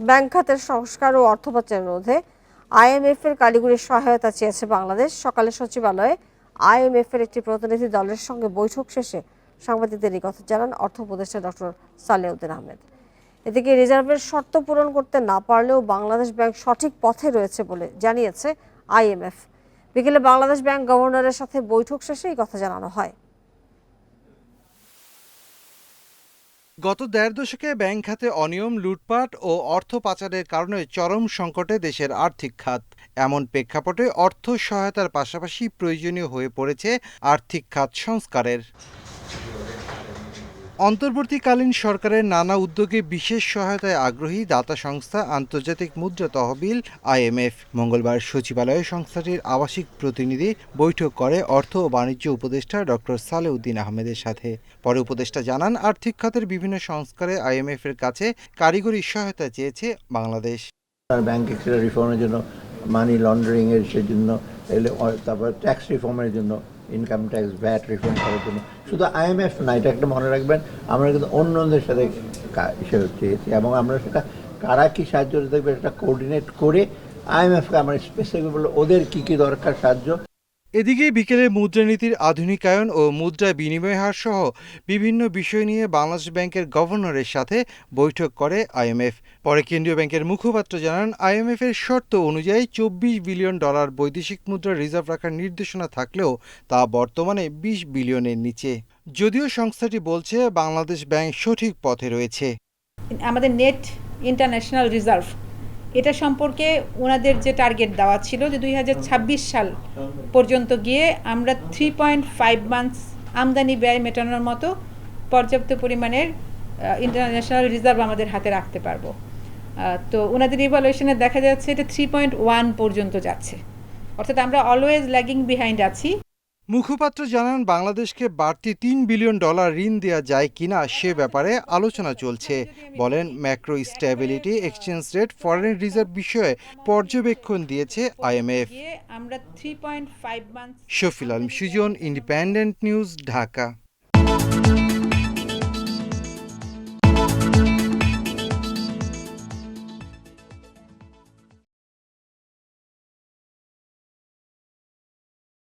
Bank খাতের সংস্কার ও অর্থ রোধে আইএমএফ এর কারিগরি সহায়তা চেয়েছে বাংলাদেশ। সকালে সচিবালয়ে আইএমএফ এর একটি প্রতিনিধি দলের সঙ্গে বৈঠক শেষে সাংবাদিকদের এই কথা জানান অর্থ উপদেষ্টা ডক্টর সালেউদ্দিন আহমেদ। এদিকে রিজার্ভের শর্ত পূরণ করতে না পারলেও বাংলাদেশ ব্যাংক সঠিক পথে রয়েছে বলে জানিয়েছে আইএমএফ। বিকেলে বাংলাদেশ ব্যাংক গভর্নরের সাথে বৈঠক শেষে এই কথা জানানো হয়। গত দেড় দশকে ব্যাংক খাতে অনিয়ম, লুটপাট ও অর্থ পাচারের কারণে চরম সংকটে দেশের আর্থিক খাত। এমন প্রেক্ষাপটে অর্থ সহায়তার পাশাপাশি প্রয়োজনীয় হয়ে পড়েছে আর্থিক খাত সংস্কারের। অন্তর্বর্তীকালীন সরকারের নানা উদ্যোগে বিশেষ সহায়তায় আগ্রহী দাতা সংস্থা আন্তর্জাতিক মুদ্রা তহবিল আইএমএফ। মঙ্গলবার সচিবালয়ে সংস্থাটির আবাসিক প্রতিনিধি বৈঠক করে অর্থ ও বাণিজ্য উপদেষ্টা ডক্টর সালেউদ্দিন আহমেদের সাথে। পরে উপদেষ্টা জানান, আর্থিক খাতের বিভিন্ন সংস্কারে আইএমএফ এর কাছে কারিগরি সহায়তা চেয়েছে বাংলাদেশ। ব্যাংক রিফর্মের জন্য মানি লন্ডারিং এর সেজন্য তারপর ট্যাক্স রিফর্মের জন্য ইনকাম ট্যাক্স ভ্যাট রিফান্ড করার জন্য। শুধু আইএমএফ না, এটা একটা মনে রাখবেন, আমরা কিন্তু অন্যদের সাথে চেয়েছি এবং আমরা সেটা কারা কী সাহায্য দেখবে সেটা কোঅর্ডিনেট করে আইএমএফকে আমরা স্পেসিফিক বলে ওদের কী কী দরকার সাহায্য এদিকে বিকেলে মুদ্রানীতির আধুনিকায়ন ও মুদ্রা বিনিময় হার সহ বিভিন্ন বিষয় নিয়ে বাংলাদেশ ব্যাংকের গভর্নরের সাথে বৈঠক করে আইএমএফ। পরে কেন্দ্রীয় ব্যাংকের মুখপাত্র জানান আইএমএফ এর শর্ত অনুযায়ী চব্বিশ বিলিয়ন ডলার বৈদেশিক মুদ্রা রিজার্ভ রাখার নির্দেশনা থাকলেও তা বর্তমানে বিশ বিলিয়নের নিচে। যদিও সংস্থাটি বলছে, বাংলাদেশ ব্যাংক সঠিক পথে রয়েছে। আমাদের নেট ইন্টারন্যাশনাল রিজার্ভ এটা সম্পর্কে ওনাদের যে টার্গেট দেওয়া ছিল যে দুই হাজার ছাব্বিশ সাল পর্যন্ত গিয়ে আমরা থ্রি পয়েন্ট ফাইভ মান্থস আমদানি ব্যয় মেটানোর মতো পর্যাপ্ত পরিমাণের ইন্টারন্যাশনাল রিজার্ভ আমাদের হাতে রাখতে পারব। তো ওনাদের ইভালুয়েশনে দেখা যাচ্ছে এটা থ্রি পয়েন্ট ওয়ান পর্যন্ত যাচ্ছে। অর্থাৎ আমরা অলওয়েজ ল্যাগিং বিহাইন্ড আছি। মুখপাত্র জানান বাংলাদেশকে বাড়তি তিন বিলিয়ন ডলার ঋণ দেওয়া যায় কিনা সে ব্যাপারে আলোচনা চলছে। বলেন macro stability exchange rate foreign reserve বিষয়ে পর্যবেক্ষণ দিয়েছে IMF. Shafil Alam Sujan Independent News Dhaka.